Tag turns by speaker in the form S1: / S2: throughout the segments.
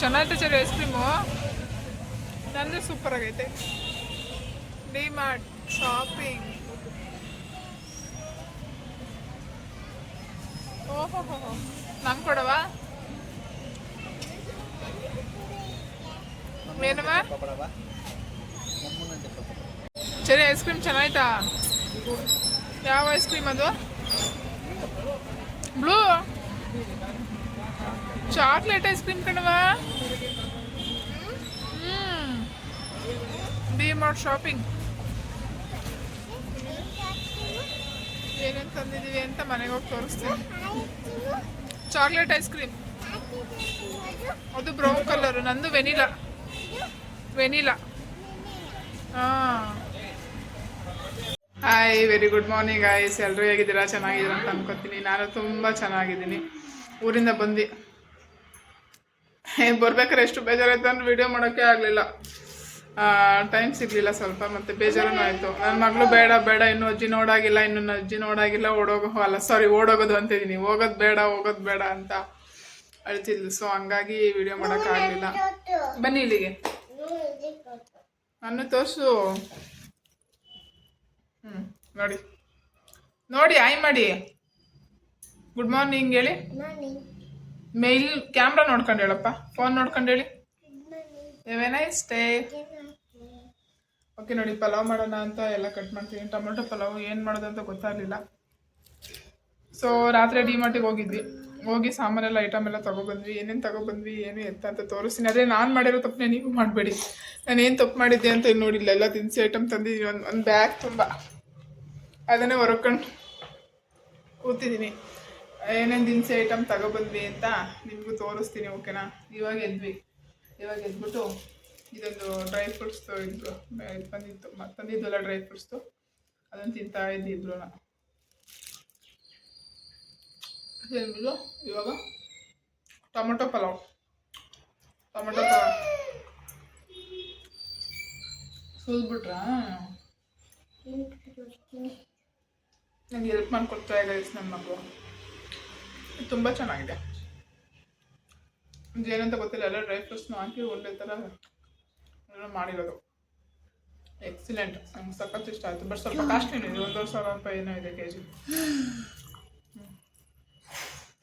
S1: ಚೆನ್ನಾಗೈತೆ sir ice cream ನಂದು super ಆಗೈತೆ. ಡಿ ಮಾರ್ಟ್ ಶಾಪಿಂಗ್ ಓಹೋ ಹೋ ನಂಗೆ ಕೊಡವಾ? ಏನಮ್ಮ? ಸರಿ ಐಸ್ ಕ್ರೀಮ್ ಚೆನ್ನಾಯ್ತಾ? ಯಾವ ಐಸ್ ಕ್ರೀಮ್ ಅದು ಬ್ಲೂ ಚಾಕ್ಲೇಟ್ ಐಸ್ ಕ್ರೀಮ್ ಕಣವ ಡಿ ಮಾರ್ಟ್ ಶಾಪಿಂಗ್ ಏನೇನು ತಂದಿದ್ದೀವಿ ಅಂತ ಮನೆಗೆ ಹೋಗಿ ತೋರಿಸ್ತೀನಿ. ಚಾಕ್ಲೇಟ್ ಐಸ್ ಕ್ರೀಮ್ ಅದು ಬ್ರೌನ್ ಕಲರು ನಂದು ವೆನಿಲಾ ವೆನಿಲಾ ಹಾಂ. Hi very good morning ice ಎಲ್ಲರೂ ಹೇಗಿದ್ದೀರಾ? ಚೆನ್ನಾಗಿದ್ದೀರಾ ಅಂತ ಅನ್ಕೋತೀನಿ. ನಾನು ತುಂಬ ಚೆನ್ನಾಗಿದ್ದೀನಿ. ಊರಿಂದ ಬಂದು ಬರ್ಬೇಕಾದ್ರೆ ಎಷ್ಟು ಬೇಜಾರಾಯ್ತು ಅಂದ್ರೆ ವಿಡಿಯೋ ಮಾಡೋಕೆ ಆಗಲಿಲ್ಲ. ಟೈಮ್ ಸಿಗಲಿಲ್ಲ ಸ್ವಲ್ಪ, ಮತ್ತು ಬೇಜಾರೂ ಆಯಿತು. ನನ್ನ ಮಗಳು ಬೇಡ ಬೇಡ, ಇನ್ನು ಅಜ್ಜಿ ನೋಡಾಗಿಲ್ಲ, ಇನ್ನು ಅಜ್ಜಿ ನೋಡಾಗಿಲ್ಲ, ಓಡೋಗೋ, ಅಲ್ಲ ಸಾರಿ ಓಡೋಗೋದು ಅಂತಿದ್ದೀನಿ ಹೋಗೋದು ಬೇಡ ಹೋಗೋದು ಬೇಡ ಅಂತ ಅಳ್ತಿದ್ಲು. ಸೊ ಹಂಗಾಗಿ ವಿಡಿಯೋ ಮಾಡೋಕ್ಕಾಗಲಿಲ್ಲ ಬನ್ನಿ ಇಲ್ಲಿಗೆ. ನಾನು ತೋರಿಸು. ಹ್ಞೂ ನೋಡಿ. ನೋಡಿ, ಆಯ್ ಮಾಡಿ. ಗುಡ್ ಮಾರ್ನಿಂಗ್ ಹೇಳಿ. ಮೇಲ್ ಕ್ಯಾಮ್ರಾ ನೋಡ್ಕೊಂಡು ಹೇಳಪ್ಪ. ಫೋನ್ ನೋಡ್ಕೊಂಡು ಹೇಳಿ. ನೈಸ್ ಸ್ಟೇ ಓಕೆ ನೋಡಿ, ಪಲಾವ್ ಮಾಡೋಣ ಅಂತ ಎಲ್ಲ ಕಟ್ ಮಾಡ್ತೀನಿ. ಟೊಮೊಟೊ ಪಲಾವ್ ಏನು ಮಾಡೋದು ಅಂತ ಗೊತ್ತಾಗಲಿಲ್ಲ. ಸೊ ರಾತ್ರಿ ಡಿ ಮಾರ್ಟಿಗೆ ಹೋಗಿದ್ವಿ. ಹೋಗಿ ಸಾಮಾನೆಲ್ಲ ಐಟಮ್ ಎಲ್ಲ ತೊಗೊಬಂದ್ವಿ. ಏನೇನು ತೊಗೊಬಂದ್ವಿ, ಏನು ಎತ್ತ ಅಂತ ತೋರಿಸ್ತೀನಿ. ಅದೇ ನಾನು ಮಾಡಿರೋ ತಪ್ಪನ್ನೇ ನೀವು ಮಾಡಬೇಡಿ. ನಾನು ಏನು ತಪ್ಪು ಮಾಡಿದ್ದೆ ಅಂತ ಇಲ್ಲಿ ನೋಡಿಲ್ಲ. ಎಲ್ಲ ತಿನ್ಸಿ ಐಟಮ್ ತಂದಿದ್ದೀನಿ ಒಂದು ಒಂದು ಬ್ಯಾಗ್ ತುಂಬ. ಅದನ್ನೇ ಹೊರಕೊಂಡು ಕೂತಿದ್ದೀನಿ ಏನೇನು ದಿನಸಿ ಐಟಮ್ ತಗೊಬಂದ್ವಿ ಅಂತ ನಿಮಗೂ ತೋರಿಸ್ತೀನಿ ಓಕೆನಾ? ಇವಾಗ ಎದ್ವಿ. ಇವಾಗ ಎದ್ಬಿಟ್ಟು ಇದೊಂದು ಡ್ರೈ ಫ್ರೂಟ್ಸ್ದು ಇದು ಇದು ಬಂದಿತ್ತು. ಮತ್ತು ತಂದಿದ್ವಲ್ಲ ಡ್ರೈ ಫ್ರೂಟ್ಸ್ದು ಅದನ್ನು ತಿಂತಾ ಇದ್ದಿದ್ರು ನಾ ಇವಾಗ ಟೊಮೊಟೊ ಪಲಾವ್. ಟೊಮೊಟೊ ಪಲಾವ್. ಸುಲ್ಬಿಟ್ರಾ? ನನಗೆ ಹೆಲ್ಪ್ ಮಾಡಿಕೊಡ್ತಾ ಇದೆ ನನ್ನ ಮಗಳು ತುಂಬ ಚೆನ್ನಾಗಿದೆ. ಏನಂತ ಗೊತ್ತಿಲ್ಲ ಎಲ್ಲ ಡ್ರೈ ಫ್ರೂಟ್ಸ್ನ ಹಾಕಿ ಒಳ್ಳೆ ಥರ ಮಾಡಿರೋದು. ಎಕ್ಸಿಲೆಂಟ್ ನಂಗೆ ಸಖತ್ ಇಷ್ಟ ಆಯಿತು. ಬಟ್ ಸ್ವಲ್ಪ ಕಾಸ್ಟ್ಲಿ ಇದೆ ಒಂದೂವರೆ ಸಾವಿರ ರೂಪಾಯಿ ಏನೋ ಇದೆ K G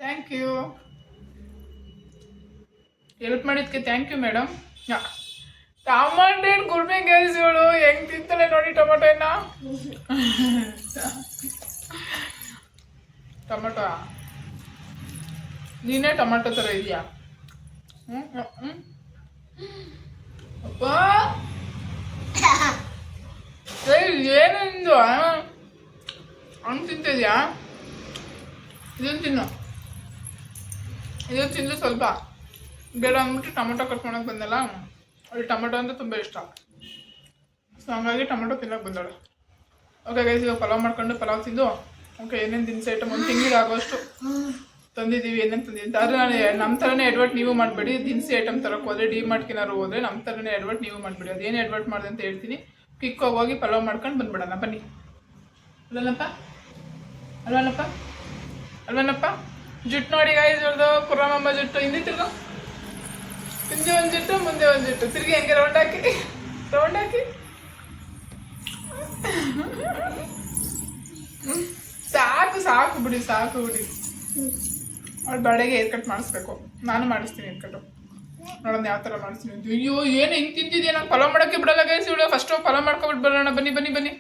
S1: thank you help ಮಾಡಿದ್ಕೆ thank you. Madam ಟಮಾಟೆ ಗುರ್ಮೆ ಗೈಸ್ ಇವಳು ಹೆಂಗ್ ತಿಂತಾಳೆ ನೋಡಿ ಟೊಮೊಟೊನ. ಟೊಮೊಟೊ ನೀನೇ ಟೊಮೊಟೊ ಥರ ಇದೆಯಾ? ಹ್ಞೂ ಅಪ್ಪ. ಏಯ್, ಏನು ನಿಂದು? ಹಣ್ಣು ತಿಂತಿದ್ಯಾ? ಇದನ್ನು ತಿನ್ನು. ಇದನ್ನು ತಿಂದು ಸ್ವಲ್ಪ ಬೇಡ ಅಂದ್ಬಿಟ್ಟು ಟೊಮೊಟೊ ಕಟ್ ಮಾಡಕ್ಕೆ ಬಂದಲ್ಲ? ಅಲ್ಲಿ ಟೊಮೊಟೊ ಅಂದ್ರೆ ತುಂಬ ಇಷ್ಟ. ಸೊ ಹಂಗಾಗಿ ಟೊಮೊಟೊ ತಿನ್ನಕ್ಕೆ ಬಂದಾಳೆ. ಓಕೆ ಗೈಸ್ ಈಗ ಪಲಾವ್ ಮಾಡ್ಕೊಂಡು ಪಲಾವ್ ತಿಂದು ಓಕೆ ಏನೇನು ದಿನಸಿ ಐಟಮ್ ಒಂದು ತಿಂಗಳಿಗೆ ಆಗೋಷ್ಟು ತಂದಿದ್ದೀವಿ ಏನೇನು ಆದರೆ ನಾನು, ನಮ್ಮ ಥರನೇ ಎಡ್ವರ್ಟ್ ನೀವು ಮಾಡಬೇಡಿ. ದಿನಸಿ ಐಟಮ್ ತರೋಕ್ಕೆ ಹೋದರೆ ಡಿ ಮಾಡ್ಕಿನಾರು ಹೋದರೆ ನಮ್ಮ ಥರನೇ ಎಡ್ವರ್ಟ್ ನೀವು ಮಾಡಬೇಡಿ. ಅದೇನು ಎಡ್ವರ್ಟ್ ಮಾಡಿದೆ ಅಂತ ಹೇಳ್ತೀನಿ. ಕ್ವಿಕ್ ಹೋಗಿ ಪಲಾವ್ ಮಾಡ್ಕೊಂಡು ಬಂದ್ಬಿಡೋಣ. ಬನ್ನಿ. ಅಲ್ವನಪ್ಪ ಅಲ್ವನಪ್ಪ ಅಲ್ವನಪ್ಪ ಜುಟ್ಟು ನೋಡಿ ಗಾಯ್ಸ್ ಇವ್ರದ್ದು ಕುರ್ರಮ್ಮಮ್ಮ ಜುಟ್ಟು. ಹಿಂದೆ ತಿರ್ಗೋ. ಹಿಂದೆ ಒಂದು ಜುಟ್ಟು, ಮುಂದೆ ಒಂದು ಜುಟ್ಟು. ತಿರುಗಿ ಹೆಂಗೆ ರೌಂಡ್ ಹಾಕಿ. ರೌಂಡ್ ಹಾಕಿ. ಸಾಕು ಸಾಕು ಬಿಡಿ ಸಾಕು ಬಿಡಿ. ಅವ್ಳು ಬಳೆಗೆ ಹೇರ್ ಕಟ್ ಮಾಡಿಸ್ಬೇಕು. ನಾನು ಮಾಡಿಸ್ತೀನಿ ಹೇರ್ ಕಟ್ಟು ನೋಡೋಣ ಯಾವ ಥರ ಮಾಡಿಸ್ತೀನಿ. ಅಯ್ಯೋ, ಏನು ಹಿಂಗೆ ತಿಂತಿದ್ಯಾ? ನಾನು ಫಾಲೋ ಮಾಡೋಕ್ಕೆ ಬಿಡಲ್ಲ ಗೈಸ್ ಇವಳು. ಫಸ್ಟ್ ಫಾಲೋ ಮಾಡ್ಕೊಬಿಟ್ಟು ಬರೋಣ. ಬನ್ನಿ ಬನ್ನಿ ಬನ್ನಿ.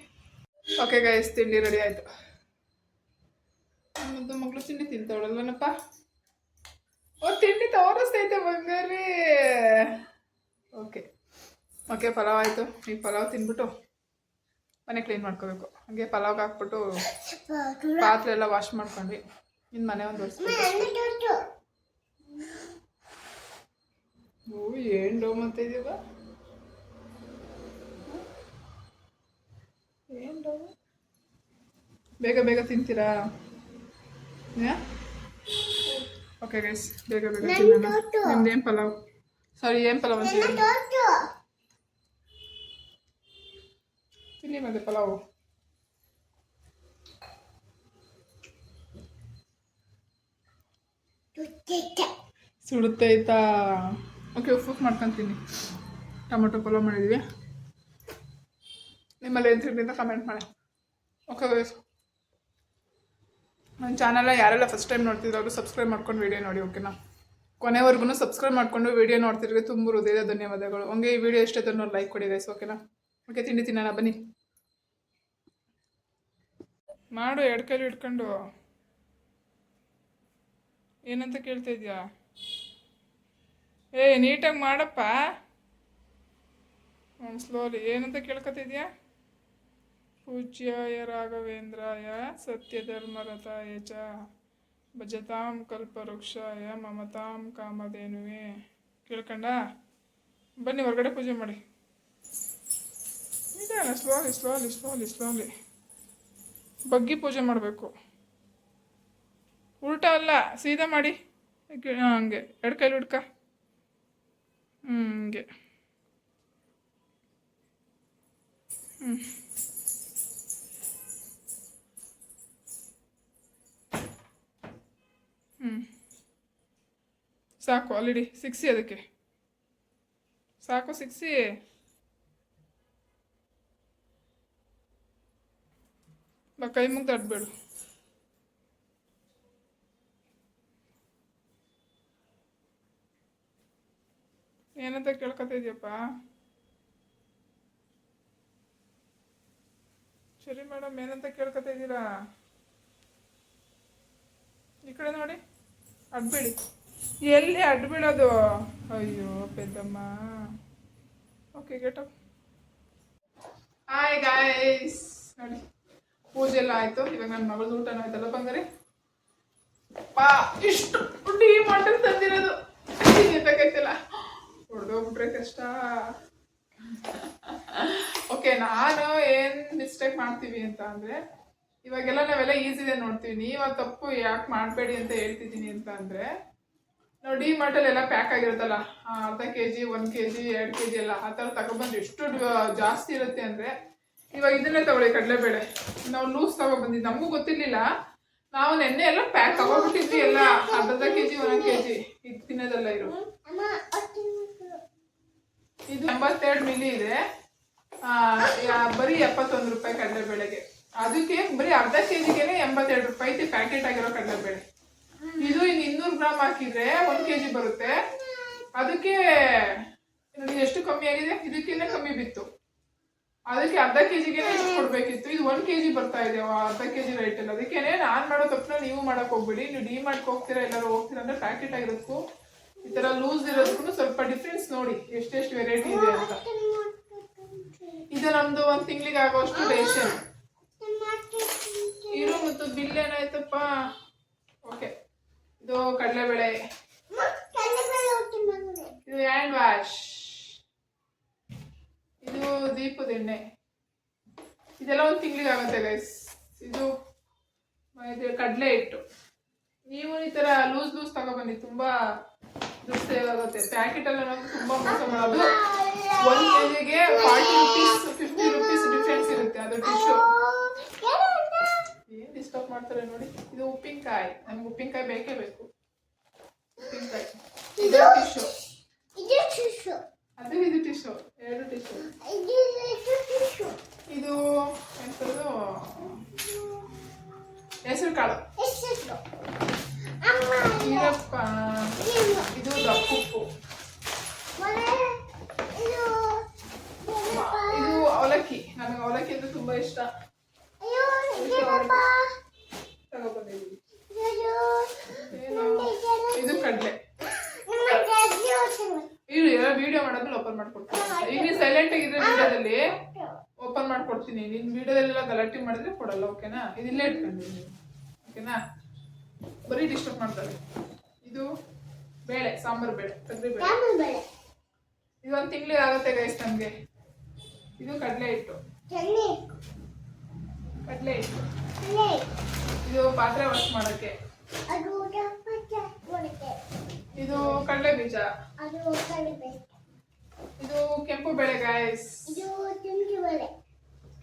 S1: ಓಕೆ ಗೈಸ್ ತಿಂಡಿ ರೆಡಿ ಆಯಿತು. ನಮ್ಮದು ಮಗಳು ತಿಂಡಿ ತಿಂತವಳಲ್ವನಪ್ಪ ಓ, ತಿಂಡಿ ತೋರಿಸ್ತೈತೆ ಬಂಗಾರಿ. ಓಕೆ ಓಕೆ ಪಲಾವ್ ಆಯಿತು. ಈಗ ಪಲಾವ್ ತಿಂದ್ಬಿಟ್ಟು ಮನೆ ಕ್ಲೀನ್ ಮಾಡ್ಕೋಬೇಕು. ಹಾಗೆ ಪಲಾವ್ಗೆ ಹಾಕ್ಬಿಟ್ಟು ಪಾತ್ರೆ ಎಲ್ಲ ವಾಶ್ ಮಾಡ್ಕೊಂಡ್ವಿ. ಇನ್ನು ಮನೆ ಒಂದು ವರ್ಷ ಡೋ ಅಂತ ಇದೀವ ಏನು ಡೋ? ಬೇಗ ಬೇಗ ತಿಂತೀರಾ? ಓಕೆ ಗೈಸ್ ಬೇಗ ಬೇಗ ತಿನ್ನೋಣ. ಏನು ಪಲಾವ್? ಸಾರಿ ಏನು ಪಲಾವ್ ಅಂತ ತಿನ್ನಿ ಮತ್ತೆ ಪಲಾವು. ಸುಡುತ್ತೈತಾ ಓಕೆ ಉಪ್ಪು ಮಾಡ್ಕೊತೀನಿ. ಟೊಮೆಟೊ ಪಲಾವ್ ಮಾಡಿದ್ವಿ. ನಿಮ್ಮಲ್ಲಿ ಏನು ತಿಂಡಿಂದ ಕಮೆಂಟ್ ಮಾಡಿ. ಓಕೆ ನನ್ನ ಚಾನಲ್ ಯಾರೆಲ್ಲ ಫಸ್ಟ್ ಟೈಮ್ ನೋಡ್ತಿದ್ರು ಅವರು ಸಬ್ಸ್ಕ್ರೈಬ್ ಮಾಡ್ಕೊಂಡು ವಿಡಿಯೋ ನೋಡಿ ಓಕೆನಾ ಕೊನೆವರೆಗೂ ಸಬ್ಸ್ಕ್ರೈಬ್ ಮಾಡ್ಕೊಂಡು ವೀಡಿಯೋ ನೋಡ್ತಿದ್ರೆ ತುಂಬ ಹೃದಯದ ಧನ್ಯವಾದಗಳು. ಹಂಗೆ ಈ ವಿಡಿಯೋ ಎಷ್ಟೇ ನೋಡಿ ಲೈಕ್ ಕೊಡಿ ಗೈಸ್ ಓಕೆನಾ ಓಕೆ ತಿಂಡಿ ತಿನ್ನೋಣ, ಬನ್ನಿ. ಮಾಡು ಎರಡು ಕೈಲಿ ಇಟ್ಕೊಂಡು ಏನಂತ ಕೇಳ್ತಾ ಇದೆಯಾ? ಏ, ನೀಟಾಗಿ ಮಾಡಪ್ಪ. ಒಂದು ಸ್ಲೋಲಿ ಏನಂತ ಕೇಳ್ಕೊತಿದ್ಯಾ ಪೂಜ್ಯಾಯ ರಾಘವೇಂದ್ರಾಯ ಸತ್ಯಧರ್ಮರತಾಯ ಚ ಭಜತಾಂ ಕಲ್ಪವೃಕ್ಷಾಯ ಮಮತಾಂ ಕಾಮಧೇನುವೆ. ಕೇಳ್ಕಂಡ? ಬನ್ನಿ, ಹೊರಗಡೆ ಪೂಜೆ ಮಾಡಿ. ನಿಧಾನ ಸ್ಲೋಲಿ ಸ್ಲೋಲಿ ಸ್ಲೋಲಿ ಸ್ಲೋಲಿ ಬಗ್ಗಿ ಪೂಜೆ ಮಾಡಬೇಕು. ಉಲ್ಟಾ ಅಲ್ಲ, ಸೀದಾ ಮಾಡಿ. ಹೀಗೆ- ಎರಡು ಕೈಲಿ ಹುಡ್ಕ. ಹ್ಞೂ ಹಂಗೆ. ಹ್ಞೂ ಹ್ಞೂ ಸಾಕು ಆಲ್ರೆಡಿ ಸಿಕ್ಸಿ ಅದಕ್ಕೆ. ಸಾಕು, ಸಿಕ್ಸಿ. ಬಾ, ಕೈ ಮುಗ್ದು ಅಡ್ಬೇಡು. ಏನಂತ ಕೇಳ್ಕೊತಿದ್ಯಪ್ಪ? ಸರಿ ಮೇಡಮ್, ಏನಂತ ಕೇಳ್ಕೊತಾ ಇದ್ದೀರಾ ಈ ಕಡೆ ನೋಡಿ ಅಡ್ಬಿಡಿ ಎಲ್ಲಿ ಅಡ್ಬಿಡೋದು ಅಯ್ಯೋ, ಪೆದ್ದಮ್ಮ. Okay get up hi guys ನೋಡಿ, ಪೂಜೆ ಎಲ್ಲ ಆಯ್ತು. ಇವಾಗ ನನ್ನ ಮಗಳ ಊಟನೂ ಆಯ್ತಲ್ಲ ಬಂಗಾರಿ? ಪಾ ಇಷ್ಟು ಉಂಡಿ ಮಟನ್ ತಂದಿರೋದು. ಗೊತ್ತಾಗೈತಿಲ್ಲ ಹೊಡೆದೋಗ್ಬಿಟ್ರೆ ಕಷ್ಟ. ಓಕೆ ನಾನು ಏನ್ ಮಿಸ್ಟೇಕ್ ಮಾಡ್ತೀವಿ ಅಂತ ಅಂದ್ರೆ, ಇವಾಗೆಲ್ಲ ನಾವೆಲ್ಲ ಈಸಿದೆ ನೋಡ್ತೀವಿ. ನೀವು ತಪ್ಪು ಯಾಕೆ ಮಾಡಬೇಡಿ ಅಂತ ಹೇಳ್ತಿದ್ದೀನಿ ಅಂತ ಅಂದ್ರೆ, ನಾವು ಡಿ ಮಾರ್ಟಲ್ಲಿ ಎಲ್ಲ ಪ್ಯಾಕ್ ಆಗಿರುತ್ತಲ್ಲ ಅರ್ಧ ಕೆ ಜಿ ಒಂದು ಕೆ ಜಿ ಎರಡು ಕೆ ಜಿ ಎಲ್ಲ ಆ ಥರ ತಗೊಬಂದು ಎಷ್ಟು ಜಾಸ್ತಿ ಇರುತ್ತೆ ಅಂದರೆ, ಇವಾಗ ಇದನ್ನೇ ತಗೊಳ್ಳಿ ಕಡಲೆಬೇಳೆ. ನಾವು ಲೂಸ್ ತಗೊಬಂದಿದ್ದು ನಮಗೂ ಗೊತ್ತಿರಲಿಲ್ಲ. ನಾವು ನೆನ್ನೆ ಎಲ್ಲ ಪ್ಯಾಕ್ ತಗೊಬಿಟ್ಟಿದ್ವಿ ಎಲ್ಲ. ಅರ್ಧ ಕೆ ಜಿ ಒಂದೊಂದು ಕೆ ಜಿ ಇದು ತಿನ್ನೋದೆಲ್ಲ ಇದು ಇದು ಎಂಬತ್ತೆರಡು ಮಿಲಿ ಇದೆ. ಬರೀ ಎಪ್ಪತ್ತೊಂದು ರೂಪಾಯಿ ಕಡಲೆಬೇಳೆಗೆ ಅದಕ್ಕೆ ಬರೀ ಅರ್ಧ ಕೆ ಜಿಗೆ ಎಂಬತ್ತೆರಡು ರೂಪಾಯಿ ಐತಿ ಪ್ಯಾಕೆಟ್ ಆಗಿರೋ ಕಡಲೆಬೇಳೆ ಇದು ಇನ್ನು ಇನ್ನೂರು ಗ್ರಾಮ್ ಹಾಕಿದ್ರೆ ಕೆ ಜಿ ಬರುತ್ತೆ. ಅದಕ್ಕೆ ಎಷ್ಟು ಕಮ್ಮಿ ಆಗಿದೆ? ಇದಕ್ಕಿಂತ ಕಮ್ಮಿ ಬಿತ್ತು. ಅದಕ್ಕೆ ಅರ್ಧ ಕೆಜಿಗೆ ಎಷ್ಟು ಕೊಡ್ಬೇಕಿತ್ತು. ಇದು ಒಂದು ಕೆ ಜಿ ಬರ್ತಾ ಇದೆ ಅರ್ಧ ಕೆ ಜಿ ರೈಟಲ್ಲಿ ಅದಕ್ಕೆ ನಾನು ಮಾಡೋ ತಪ್ಪನ ನೀವು ಮಾಡಕ್ ಹೋಗ್ಬಿಡಿ. ನೀವು ಡಿ ಮಾಡ್ಕೊ ಹೋಗ್ತೀರಾ, ಎಲ್ಲರೂ ಹೋಗ್ತೀರಾ ಅಂದ್ರೆ ಪ್ಯಾಕೆಟ್ ಆಗಿರೋದಕ್ಕೂ ಈ ತರ ಲೂಸ್ ಇರೋದಕ್ಕೂ ಸ್ವಲ್ಪ ಡಿಫ್ರೆನ್ಸ್ ನೋಡಿ, ಎಷ್ಟೆಷ್ಟು ವೆರೈಟಿ ಇದೆ ಅಂತ. ಇದು ನಮ್ದು ಒಂದ್ ತಿಂಗಳಿಗೆ ಆಗುವಷ್ಟು ರೇಷನ್ ಇರು ಮತ್ತು ಬಿಲ್ ಏನಾಯ್ತಪ್ಪ? ಓಕೆ ಇದು ಕಡಲೆಬೇಳೆ. ಇದು ಹ್ಯಾಂಡ್ ವಾಶ್ ಇದು ದೀಪದ ಎಣ್ಣೆ. ಇದೆಲ್ಲ ಒಂದು ತಿಂಗಳಿಗೆ ಆಗುತ್ತೆ ಗೈಸ್ ಇದು ಇದು ಕಡಲೆ ಹಿಟ್ಟು. ನೀವು ಈ ತರ ಲೂಸ್ ಲೂಸ್ ತಗೊಬನ್ನಿ, ತುಂಬಾ ದುಡ್ಡು ಸೇವ್ ಆಗುತ್ತೆ. ಪ್ಯಾಕೆಟ್ ಎಲ್ಲ ನಾವು ತುಂಬಾ ಮೋಸ ಮಾಡೋದು. ಒಂದ್ ಕೆಜಿಗೆ forty rupees fifty rupees difference ಇರುತ್ತೆ ಅದು ಟಿಶ್ಯೂ ಏನು ಡಿಸ್ಟರ್ಬ್ ಮಾಡ್ತಾರೆ ನೋಡಿ. ಇದು ಉಪ್ಪಿನಕಾಯಿ. ನಮ್ಗೆ ಉಪ್ಪಿನಕಾಯಿ ಬೇಕೇ ಬೇಕು. ಉಪ್ಪಿನಕಾಯಿ. ಇದು ಟಿಶ್ಯೂ ಅದು ಇದು ಟಿಶ್ಯೂ ಎರಡು ಟಿಶ್ಯೂ ಇದು ಎಂಥದ್ದು ಹೆಸರು ಕಾಳು ಈರಪ್ಪ ಇದು ದಪ್ಪುಪ್ಪು ಇದು ಅವಲಕ್ಕಿ ನನಗೆ ಅವಲಕ್ಕಿ ಅಂದ್ರೆ ತುಂಬಾ ಇಷ್ಟ. ಇದು ಕಡಲೆ. ಇರು ಎಲ್ಲ ವಿಡಿಯೋ ಮಾಡೋದ್ಮೇಲೆ ಓಪನ್ ಮಾಡ್ಕೊಡ್ತೀನಿ. ಈಗ ನೀನು ಸೈಲೆಂಟ್ ಆಗಿದ್ರೆ ವಿಡಿಯೋದಲ್ಲಿ ಓಪನ್ ಮಾಡ್ಕೊಡ್ತೀನಿ. ನಿನ್ ವಿಡಿಯೋದಲ್ಲೆಲ್ಲ ಗಲಾಟೆ ಮಾಡಿದ್ರೆ ಕೊಡಲ್ಲ ಓಕೆನಾ ಇದು ಇಲ್ಲೇ ಇಟ್ಕೊಂಡಿದ್ದೀನಿ ಓಕೆನಾ ಬರೀ ಡಿಸ್ಟರ್ಬ್ ಮಾಡ್ತಾರೆ. ಇದು ಬೇಳೆ ಸಾಂಬಾರು ಬೇಳೆ ತಗ್ರಿ ಬೇಳೆ. ಇದು ಒಂದು ತಿಂಗಳಿಗೆ ಆಗುತ್ತೆ ಗೈಸ್ ನಮಗೆ. ಇದು ಕಡಲೆ ಹಿಟ್ಟು. ಕಡಲೆ ಹಿಟ್ಟು. ಇದು ಪಾತ್ರೆ ವಾಶ್ ಮಾಡೋಕ್ಕೆ. ಇದು ಕಡಲೆ ಬೀಜ. ಇದು ಕೆಂಪು ಬೆಳೆ ಗಾಯ್ಸ್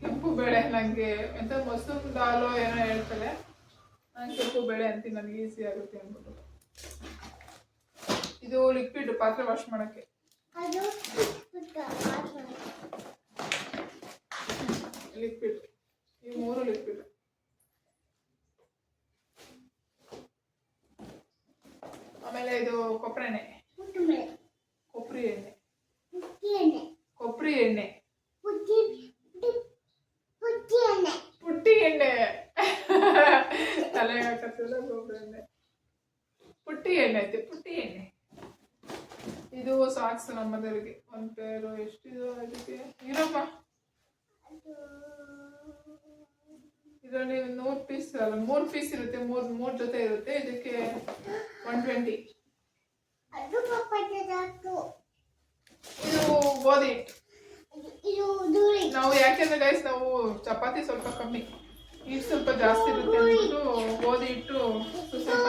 S1: ಕೆಂಪು ಬೆಳೆ ನನಗೆ ಎಂತ ಮೊಸರು ದಾಲು ಏನೋ ಹೇಳ್ತಲೆ ನಾನು ಕೆಂಪು ಬೆಳೆ ಅಂತೀನಿ ನನಗೆ ಈಸಿ ಆಗುತ್ತೆ ಅಂದ್ಬಿಟ್ಟು. ಇದು ಲಿಕ್ವಿಡ್ ಪಾತ್ರೆ ವಾಶ್ ಮಾಡಕ್ಕೆ.
S2: ಅದು.
S1: ಲಿಕ್ವಿಡ್. ಈ ಮೂರು ಲಿಕ್ವಿಡ್. ಆಮೇಲೆ ಇದು ಕೊಬ್ಬರಿ ಎಣ್ಣೆ. ಕೊಬ್ಬರಿ ಎಣ್ಣೆ. ಕೊಬ್ಬರಿ ಎಣ್ಣೆ.
S2: ಪುಟ್ಟಿ ಎಣ್ಣೆ.
S1: ತಲೆ ಕೊಬ್ಬರಿ ಹಾಕತ್ತಿಲ್ಲ ಗೊಬ್ಬರ ಎಣ್ಣೆ. ಪುಟ್ಟಿ ಎಣ್ಣೆ ಐತೆ ಪುಟ್ಟಿ ಎಣ್ಣೆ. ಇದು ಸಾಕ್ಸ್ ನಮ್ಮದರಿಗೆ ಒಂದು ಪೇರು ಎಷ್ಟಿದು ಅದಕ್ಕೆ? ಇರಮ್ಮ ಇದರಲ್ಲಿ ನೂರು ಪೀಸ್ ಅಲ್ಲ ಮೂರು ಪೀಸ್ ಇರುತ್ತೆ ಮೂರು ಮೂರು ಜೊತೆ ಇರುತ್ತೆ ಇದಕ್ಕೆ ಒನ್ ಟ್ವೆಂಟಿ ಇದು ಗೋಧಿ. ಹಿಟ್ಟು ನಾವು ಯಾಕೆಂದ್ರೆ ಗೈಸ್ ನಾವು ಚಪಾತಿ ಸ್ವಲ್ಪ ಕಮ್ಮಿ. ಹಿಟ್ಟು ಸ್ವಲ್ಪ ಜಾಸ್ತಿ ಇರುತ್ತೆ ಅಂದ್ಬಿಟ್ಟು ಗೋಧಿ ಹಿಟ್ಟು ಸ್ವಲ್ಪ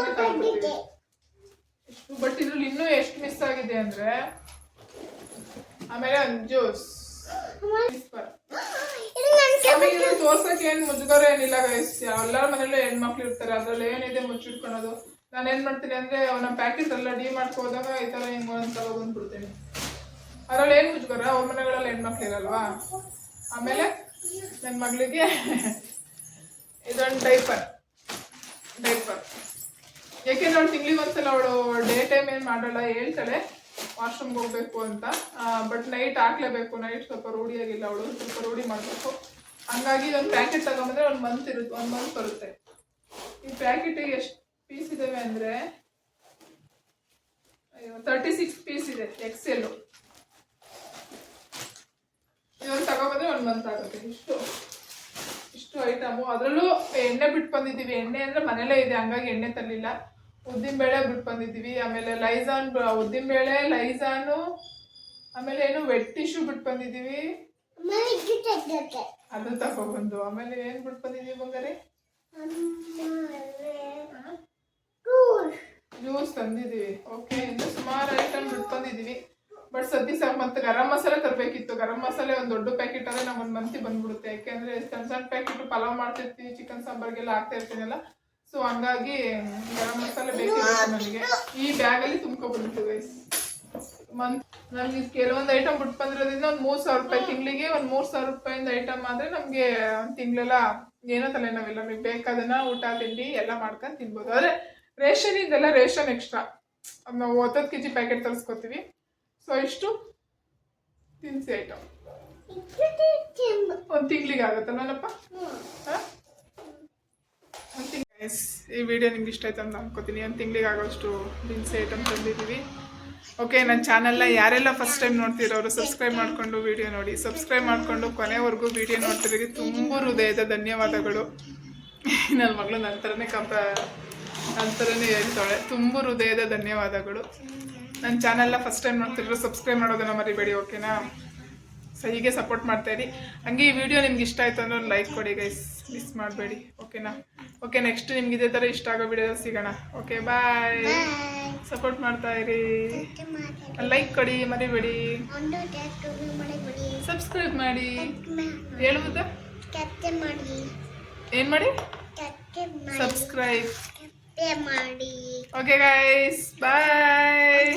S1: ಬಟ್ ಇದ್ರಲ್ಲಿ ಇನ್ನೂ ಎಷ್ಟು ಮಿಸ್ ಆಗಿದೆ ಅಂದ್ರೆ ಆಮೇಲೆ ಜ್ಯೂಸ್ ನಮಗೆ ತೋರ್ಸಕ್ಕೆ ಏನ್ ಮುಜುಗರ ಏನಿಲ್ಲ ಗೈಸ್ ಎಲ್ಲರ ಮನೇಲೂ ಹೆಣ್ಮಕ್ಳು ಇರ್ತಾರೆ. ಅದ್ರಲ್ಲಿ ಏನಿದೆ ಮುಚ್ಚಿಟ್ಕೊಳೋದು? ನಾನು ಏನು ಮಾಡ್ತೀನಿ ಅಂದ್ರೆ ಅವನ ಪ್ಯಾಕೆಟ್ ಎಲ್ಲ ಡಿ ಮಾಡ್ಕೋದಾಗ ಈ ತರ ಹಿಂಗ್ ಬಂದು ತಗೊಂಡ್ಬಿಡ್ತೀನಿ ಅದರಲ್ಲಿ ಏನು ಮುಜುಗರ? ಅವ್ರ ಮನೆಗಳಲ್ಲಿ ಹೆಣ್ಮಕ್ಳು ಇರಲ್ವಾ? ಆಮೇಲೆ ನನ್ನ ಮಗಳಿಗೆ ಇದೊಂದು ಡೈಪರ್ ಡೈಪರ್ ಯಾಕೆಂದ್ರೆ ಅವಳು ತಿಂಗಳಿಗೆ ಒಂದ್ಸಲ ಅವಳು ಡೇ ಟೈಮ್ ಏನು ಮಾಡಲ್ಲ ಹೇಳ್ತಾಳೆ ವಾಶ್ರೂಮ್ಗೆ ಹೋಗ್ಬೇಕು ಅಂತ. But night ಹಾಕ್ಲೇಬೇಕು. ನೈಟ್ ಸ್ವಲ್ಪ ರೂಢಿಯಾಗಿಲ್ಲ ಅವಳು. ಸ್ವಲ್ಪ ರೂಢಿ ಮಾಡಬೇಕು. ಹಂಗಾಗಿ ಒಂದು ಪ್ಯಾಕೆಟ್ ತಗೊಂಬಂದ್ರೆ ಒಂದು ಮಂತ್ ಇರುತ್ತೆ ಒಂದು ಮಂತ್ ಬರುತ್ತೆ. ಈ ಪ್ಯಾಕೆಟಿಗೆ ಎಷ್ಟು ಪೀಸ್ ಇದಾವೆ ಅಂದರೆ ತರ್ಟಿ ಸಿಕ್ಸ್ ಪೀಸ್ ಇದೆ ಎಕ್ಸೆಲ್ಲು ಇದೊಂದು ತಗೊಂಬಂದ್ರೆ ಒಂದು ಮಂತ್ ಆಗುತ್ತೆ. ಇಷ್ಟು ಇಷ್ಟು ಐಟಮು ಅದರಲ್ಲೂ ಎಣ್ಣೆ ಬಿಟ್ಟು ಬಂದಿದ್ದೀವಿ. ಎಣ್ಣೆ ಅಂದರೆ ಮನೇಲೇ ಇದೆ, ಹಂಗಾಗಿ ಎಣ್ಣೆ ತರಲಿಲ್ಲ. ಉದ್ದಿನಬೇಳೆ ಬಿಟ್ಟು ಬಂದಿದ್ದೀವಿ. ಆಮೇಲೆ ಲೈಸಾನ್ ಉದ್ದಿನ ಬೇಳೆ, ಲೈಸಾನು, ಆಮೇಲೆ ಏನು ವೆಟ್ ಟಿಶ್ಯೂ ಬಿಟ್ಟು ಬಂದಿದ್ದೀವಿ. ಅದು ತಗೊಬಂದು ಆಮೇಲೆ ಏನು ಬಿಟ್ಟು ಬಂದಿದ್ದೀವಿ ಬಂಗಾರೆ? ಜ್ಯೂಸ್. ತಂದಿದ್ದೀವಿ. ಓಕೆ ಇನ್ನು ಸುಮಾರು ಐಟಮ್ ಬಿಟ್ಟು ಬಂದಿದ್ದೀವಿ. ಬಟ್ ಸದ್ಯ ಸಹ ಮತ್ತೆ ಗರಂ ಮಸಾಲೆ ತರಬೇಕಿತ್ತು. ಗರಂ ಮಸಾಲೆ ಒಂದು ದೊಡ್ಡ ಪ್ಯಾಕೆಟ್ ಆದರೆ ನಮ್ಗೆ ಒಂದು ಮಂತಿ ಬಂದ್ಬಿಡುತ್ತೆ. ಯಾಕೆಂದರೆ ಸಣ್ಣ ಸಣ್ಣ ಪ್ಯಾಕೆಟ್ ಪಲಾವ್ ಮಾಡ್ತಿರ್ತೀನಿ ಚಿಕನ್ ಸಾಂಬಾರ್ಗೆಲ್ಲ ಹಾಕ್ತಾ ಇರ್ತೀನಲ್ಲ. ಸೊ ಹಂಗಾಗಿ ಗರಂ ಮಸಾಲೆ ಬೇಕಿತ್ತು ನನಗೆ ಈ ಬ್ಯಾಗಲ್ಲಿ ತುಂಬ್ಕೊಬಿಡ್ತೀವಿ ಗೈಸ್ ಮಂತ್ ನಮ್ಗೆ ಕೆಲವೊಂದು ಐಟಮ್ ಬಿಟ್ಟು ಬಂದಿರೋದ್ರಿಂದ ಒಂದು ಮೂರು ಸಾವಿರ ರೂಪಾಯಿ, ತಿಂಗಳಿಗೆ ಒಂದು ಮೂರು ಸಾವಿರ ರೂಪಾಯಿಂದ ಐಟಮ್ ಆದರೆ ನಮಗೆ ತಿಂಗಳೆಲ್ಲ ಏನೋ ತಲೆನೋವಿಲ್ಲ. ನಮಗೆ ಬೇಕಾದನ್ನ ಊಟ, ತಿಂಡಿ ಎಲ್ಲ ಮಾಡ್ಕೊಂಡು ತಿನ್ಬೋದು. ಆದರೆ ರೇಷನ್ ಇದೆಲ್ಲ ರೇಷನ್ ಎಕ್ಸ್ಟ್ರಾ ನಾವು ಹತ್ತತ್ತು ಕೆ ಜಿ ಪ್ಯಾಕೆಟ್ ತರಿಸ್ಕೊತೀವಿ ಸೊ ಇಷ್ಟು ತಿನ್ಸಿ ಐಟಮ್ ಒಂದು ತಿಂಗಳಿಗೆ ಆಗುತ್ತಲ್ಲಪ್ಪ ಹಾಂ? ಒಂದು ತಿಂಗ್ ಈ ವಿಡಿಯೋ ನಿಮ್ಗೆ ಇಷ್ಟ ಆಯ್ತು ಅಂತ ಅನ್ಕೋತೀನಿ. ಒಂದು ತಿಂಗಳಿಗೆ ಆಗೋಷ್ಟು ದಿನಸಿ ಐಟಮ್ ತಂದಿದ್ದೀವಿ. ಓಕೆ ನನ್ನ ಚಾನಲ್ನ ಯಾರೆಲ್ಲ ಫಸ್ಟ್ ಟೈಮ್ ನೋಡ್ತಿರೋರು ಸಬ್ಸ್ಕ್ರೈಬ್ ಮಾಡಿಕೊಂಡು ವಿಡಿಯೋ ನೋಡಿ. ಸಬ್ಸ್ಕ್ರೈಬ್ ಮಾಡಿಕೊಂಡು ಕೊನೆವರೆಗೂ ವಿಡಿಯೋ ನೋಡ್ತಿರೋರಿಗೆ ತುಂಬ ಹೃದಯದ ಧನ್ಯವಾದಗಳು. ನನ್ನ ಮಗಳು ನಂತರನೇ ಕಂಪ ನನ್ನ ಥರನೇ ಹೇಳ್ತಾಳೆ. ತುಂಬ ಹೃದಯದ ಧನ್ಯವಾದಗಳು. ನನ್ನ ಚಾನಲ್ನ ಫಸ್ಟ್ ಟೈಮ್ ನೋಡ್ತಿರೋ ಸಬ್ಸ್ಕ್ರೈಬ್ ಮಾಡೋದನ್ನ ಮರಿಬೇಡಿ ಓಕೆನಾ ಸೊ ಹೀಗೆ ಸಪೋರ್ಟ್ ಮಾಡ್ತಾ ಇರಿ. ಹಂಗೆ ಈ ವಿಡಿಯೋ ನಿಮ್ಗೆ ಇಷ್ಟ ಆಯಿತು ಅಂದ್ರೆ ಲೈಕ್ ಕೊಡಿ ಗೈಸ್ ಮಿಸ್ ಮಾಡಬೇಡಿ ಓಕೆನಾ ಓಕೆ ನೆಕ್ಸ್ಟ್ ನಿಮ್ಗೆ ಇದೇ ಥರ ಇಷ್ಟ ಆಗೋ ವಿಡಿಯೋ ಸಿಗೋಣ. ಓಕೆ ಬಾಯ್ ಸಪೋರ್ಟ್ ಮಾಡ್ತಾ ಇರಿ. ಲೈಕ್ ಕೊಡಿ ಮರಿಬೇಡಿ ಸಬ್ಸ್ಕ್ರೈಬ್ ಮಾಡಿ ಹೇಳುವುದಾ?
S2: ಮಾಡಿ.
S1: ಏನು ಮಾಡಿ? ಸಬ್ಸ್ಕ್ರೈಬ್
S2: ಮಾಡಿ.
S1: ಓಕೆ ಗಾಯ್ಸ್
S2: ಬಾಯ್